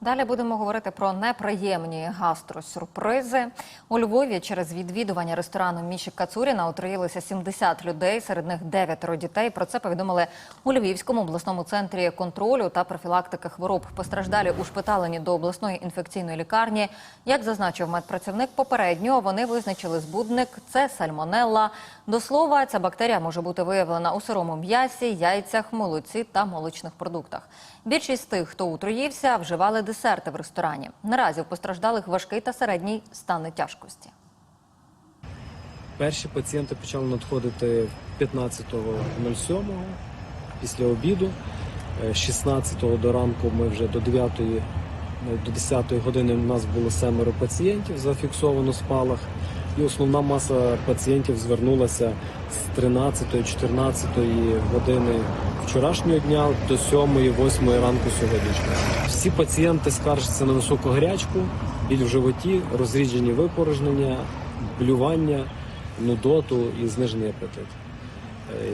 Далі будемо говорити про неприємні гастросюрпризи. У Львові через відвідування ресторану Міші Кацуріна отруїлися 70 людей, серед них дев'ятеро дітей. Про це повідомили у Львівському обласному центрі контролю та профілактики хвороб. Постраждалі ушпиталені до обласної інфекційної лікарні. Як зазначив медпрацівник, попередньо вони визначили збудник – це сальмонелла. До слова, ця бактерія може бути виявлена у сирому м'ясі, яйцях, молоці та молочних продуктах. Більшість тих, хто отруївся, вживали десерти в ресторані. Наразі у постраждалих важкий та середній стани тяжкості. Перші пацієнти почали надходити 15.07 після обіду. Е, 16-го до ранку ми вже до 9 до 10 години у нас було семеро пацієнтів, зафіксовано спалах. І основна маса пацієнтів звернулася з 13-14 години вчорашнього дня до 7-8 ранку сьогоднішнього. Всі пацієнти скаржаться на високу гарячку, біль в животі, розріджені випорожнення, блювання, нудоту і знижений апетит. Е,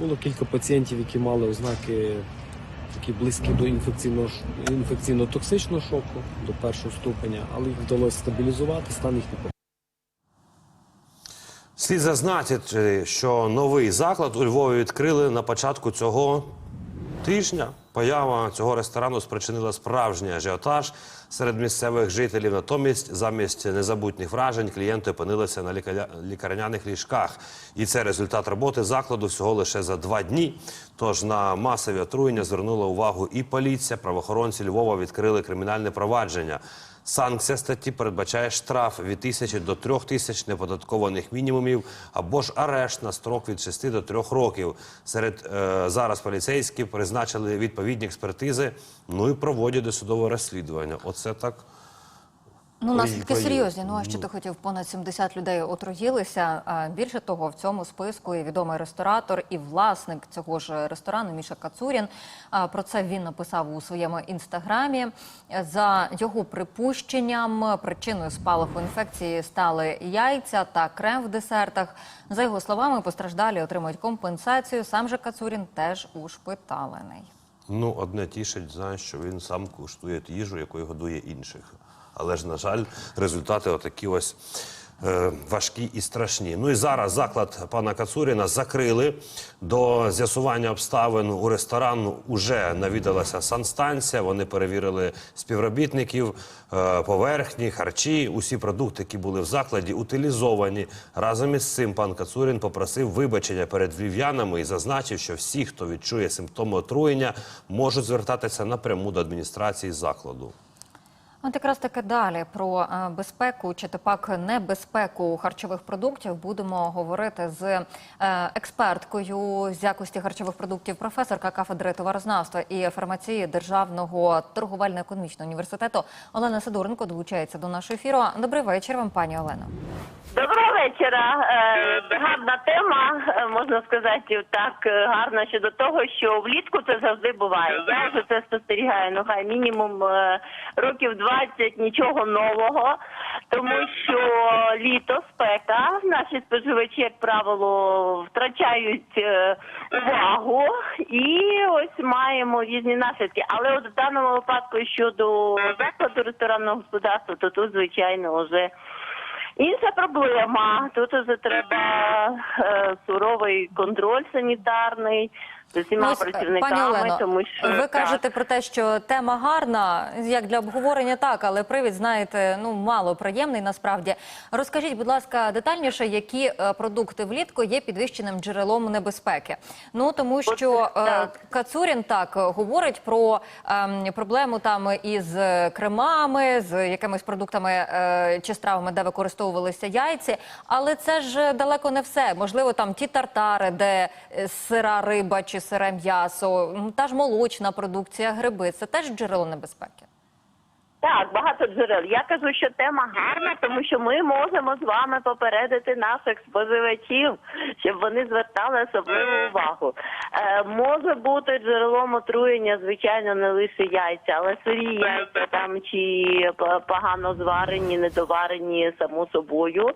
Було кілька пацієнтів, які мали ознаки такі близькі до інфекційно-токсичного шоку до першого ступеня, але їх вдалося стабілізувати, стан їх не Слід зазначити, що новий заклад у Львові відкрили на початку цього тижня. Поява цього ресторану спричинила справжній ажіотаж серед місцевих жителів. Натомість, замість незабутніх вражень, клієнти опинилися на лікарняних ліжках. І це результат роботи закладу всього лише за два дні. Тож на масові отруєння звернула увагу і поліція. Правоохоронці Львова відкрили кримінальне провадження. Санкція статті передбачає штраф від тисячі до трьох тисяч неподаткованих мінімумів або ж арешт на строк від 6 до 3 років. Серед е, зараз поліцейські призначили відповідні експертизи, ну і проводять досудове розслідування. Оце так. Ну, наслідки серйозні. Ну а що ти хотів? Понад 70 людей отруїлися. А Більше того, в цьому списку і відомий ресторатор, і власник цього ж ресторану Міша Кацурін. Про це він написав у своєму інстаграмі. За його припущенням, причиною спалаху інфекції стали яйця та крем в десертах. За його словами, постраждалі отримують компенсацію. Сам же Кацурін теж ушпиталений. Ну, одне тішить, знаєш, що він сам куштує їжу, якою годує інших. Але ж, на жаль, результати отакі ось е, важкі і страшні. Ну і зараз заклад пана Кацуріна закрили. До з'ясування обставин у ресторану вже навідалася санстанція. Вони перевірили співробітників, е, поверхні, харчі. Усі продукти, які були в закладі, утилізовані. Разом із цим пан Кацурін попросив вибачення перед львів'янами і зазначив, що всі, хто відчує симптоми отруєння, можуть звертатися напряму до адміністрації закладу. От якраз таки далі про е, безпеку чи то пак небезпеку харчових продуктів будемо говорити з е, експерткою з якості харчових продуктів, професорка кафедри товарознавства і фармації Державного торговельно-економічного університету Олена Сидоренко долучається до нашого ефіру. Добрий вечір вам, пані Олено. Доброго вечора. Е, гарна тема, можна сказати, так гарна щодо того, що влітку це завжди буває. Я вже це спостерігаю, ну хай мінімум років 20, нічого нового, тому що літо, спека, наші споживачі, як правило, втрачають е, увагу і ось маємо різні наслідки. Але от в даному випадку щодо закладу ресторанного господарства, то тут, звичайно, вже Інша проблема. Тут вже треба е, суровий контроль санітарний з усіма Ось, працівниками, пані Олено, тому що ви так. кажете про те, що тема гарна, як для обговорення, так, але привід, знаєте, ну мало приємний насправді. Розкажіть, будь ласка, детальніше, які е, продукти влітку є підвищеним джерелом небезпеки. Ну тому що е, так. Кацурін так говорить про ем, проблему там із кремами, з якимись продуктами е, чи стравами, де використовувалися яйці. Але це ж далеко не все. Можливо, там ті тартари, де е, сира риба чи сире м'ясо, та ж молочна продукція, гриби. Це теж джерело небезпеки. Так, багато джерел. Я кажу, що тема гарна, тому що ми можемо з вами попередити наших споживачів, щоб вони звертали особливу увагу. Е, може бути джерелом отруєння, звичайно, не лише яйця, але сирі яйця там чи погано зварені, недоварені само собою.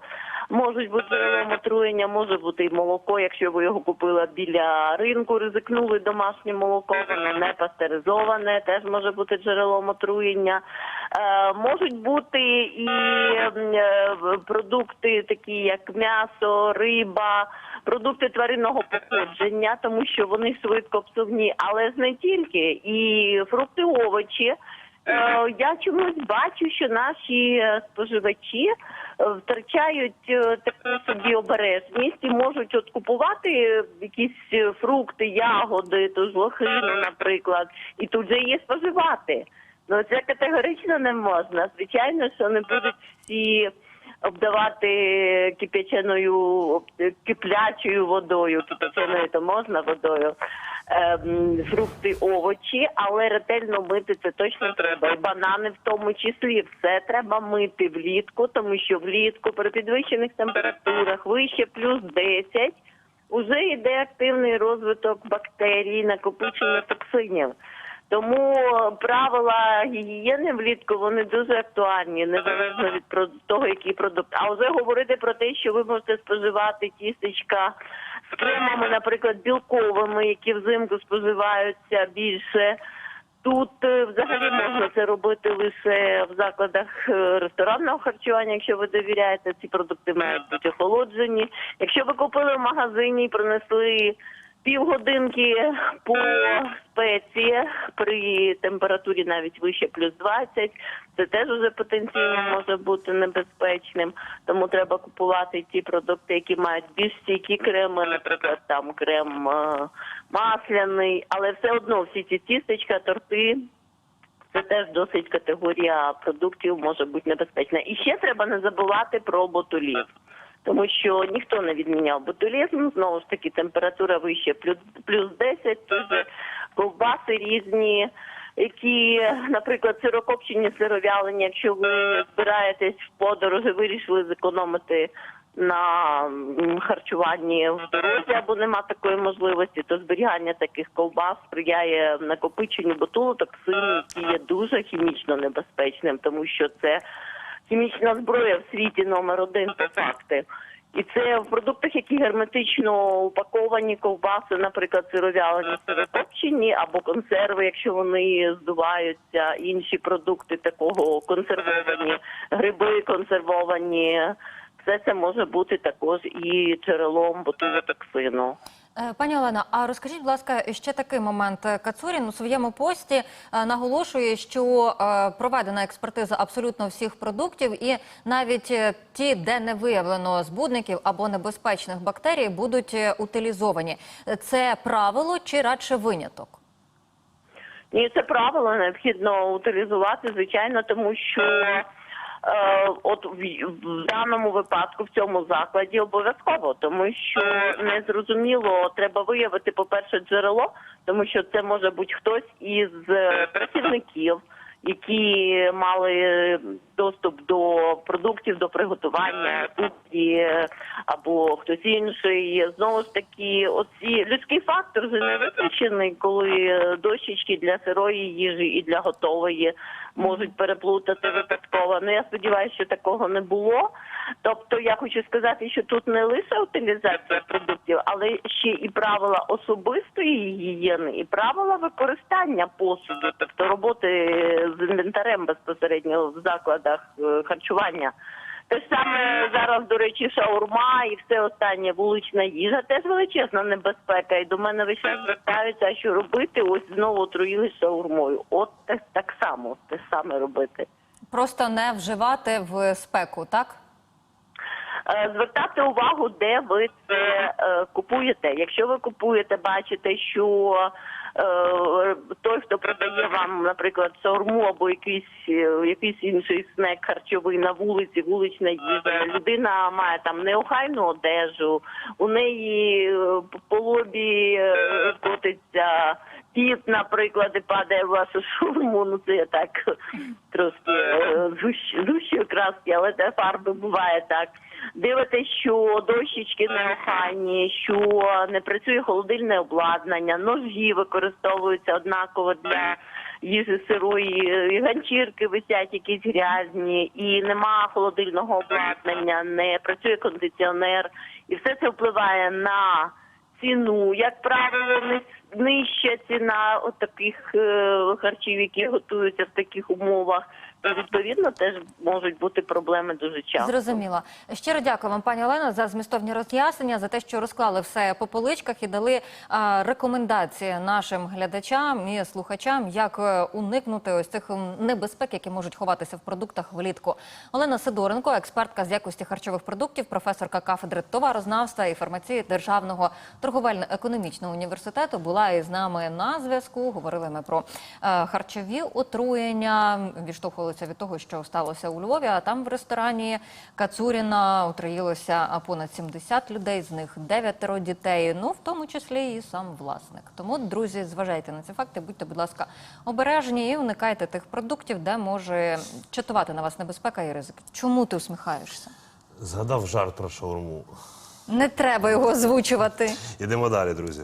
Можуть бути джерелом отруєння, може бути і молоко, якщо ви його купили біля ринку, ризикнули домашнє молоко, воно не пастеризоване, теж може бути джерелом отруєння. Е, можуть бути і е, продукти, такі як м'ясо, риба, продукти тваринного походження, тому що вони швидко псувні, але ж не тільки, і фрукти, овочі. Е, Я чомусь бачу, що наші е, споживачі е, втрачають таку собі обережність і можуть от купувати якісь фрукти, ягоди, ту ж лохину, наприклад, і тут же її споживати. Ну це категорично не можна. Звичайно, що не будуть всі обдавати кипяченою киплячою водою, кипяченою то можна водою. ем, Фрукти, овочі, але ретельно мити це точно треба. І банани в тому числі все треба мити влітку, тому що влітку при підвищених температурах вище плюс 10 уже йде активний розвиток бактерій, накопичення токсинів. Тому правила гігієни влітку вони дуже актуальні, незалежно від того, який продукт. А вже говорити про те, що ви можете споживати тістечка з кремами, наприклад, білковими, які взимку споживаються більше. Тут е, взагалі можна це робити лише в закладах е, ресторанного харчування, якщо ви довіряєте, ці продукти мають бути охолоджені. Якщо ви купили в магазині і принесли півгодинки по спеції при температурі навіть вище плюс 20, це теж уже потенційно може бути небезпечним. Тому треба купувати ті продукти, які мають більш стійкі креми, наприклад, там крем е, масляний, але все одно всі ці тістечка, торти. Це теж досить категорія продуктів може бути небезпечна. І ще треба не забувати про ботулізм. Тому що ніхто не відміняв ботулізм, знову ж таки температура вище плюс, плюс 10, дуже ковбаси різні, які, наприклад, сирокопчені, сировялені, якщо ви збираєтесь в подорожі, вирішили зекономити на харчуванні в дорозі або нема такої можливості, то зберігання таких ковбас сприяє накопиченню ботулотоксину, який є дуже хімічно небезпечним, тому що це хімічна зброя в світі номер один по факти. І це в продуктах, які герметично упаковані ковбаси, наприклад, сировялені сирокопчені або консерви, якщо вони здуваються, інші продукти такого консервовані, гриби консервовані. Все це може бути також і джерелом ботулотоксину. Е, Пані Олена, а розкажіть, будь ласка, ще такий момент. Кацурін у своєму пості е, наголошує, що е, проведена експертиза абсолютно всіх продуктів, і навіть е, ті, де не виявлено збудників або небезпечних бактерій, будуть е, утилізовані. Е, Це правило чи радше виняток? Ні, це правило необхідно утилізувати, звичайно, тому що е, от в, в даному випадку в цьому закладі обов'язково, тому що не зрозуміло, треба виявити, по-перше, джерело, тому що це може бути хтось із е, працівників. Які мали доступ до продуктів до приготування кухні або хтось інший. Знову ж таки, оці людський фактор вже не виключений, коли дощечки для сирої їжі і для готової можуть переплутати випадково. Ну я сподіваюся, що такого не було. Тобто я хочу сказати, що тут не лише утилізація продуктів, але ще і правила особистої гігієни, і правила використання посуду, тобто роботи з інвентарем безпосередньо в закладах е, харчування. Те ж саме зараз, до речі, шаурма і все останнє вулична їжа теж величезна небезпека. І до мене весь час звертаються, а що робити? Ось знову отруїли шаурмою. От те так само, те саме робити. Просто не вживати в спеку, так? Е, звертати увагу, де ви це е, купуєте. Якщо ви купуєте, бачите, що той, хто продає вам, наприклад, шаурму або якийсь, е, якийсь інший снек харчовий на вулиці, вулична їжа, людина має там неохайну одежу, у неї е, по лобі е, котиться піт, наприклад, і падає в вашу шурму. Ну це я так трошки е, зущої краски, але це фарби буває так. Дивитесь, що дощечки не охайні, що не працює холодильне обладнання, ножі використовуються однаково для їжі сирої, і ганчірки висять якісь грязні, і нема холодильного обладнання, не працює кондиціонер, і все це впливає на ціну. Як правило, ни- нижча ціна от таких е, харчів, які готуються в таких умовах. То відповідно теж можуть бути проблеми дуже часто. Зрозуміло. Щиро дякую вам, пані Олено, за змістовні роз'яснення, за те, що розклали все по поличках і дали а, рекомендації нашим глядачам і слухачам, як е, уникнути ось цих небезпек, які можуть ховатися в продуктах влітку. Олена Сидоренко, експертка з якості харчових продуктів, професорка кафедри товарознавства і фармації Державного торговельно-економічного університету, була із нами на зв'язку. Говорили ми про е, харчові отруєння. Відштовхувалися від того, що сталося у Львові. А там в ресторані Кацуріна отруїлося понад 70 людей, з них дев'ятеро дітей. Ну в тому числі і сам власник. Тому, друзі, зважайте на ці факти, будьте, будь ласка, обережні і уникайте тих продуктів, де може чатувати на вас небезпека і ризик. Чому ти усміхаєшся? Згадав жарт про шаурму. Не треба його озвучувати. Ідемо далі, друзі.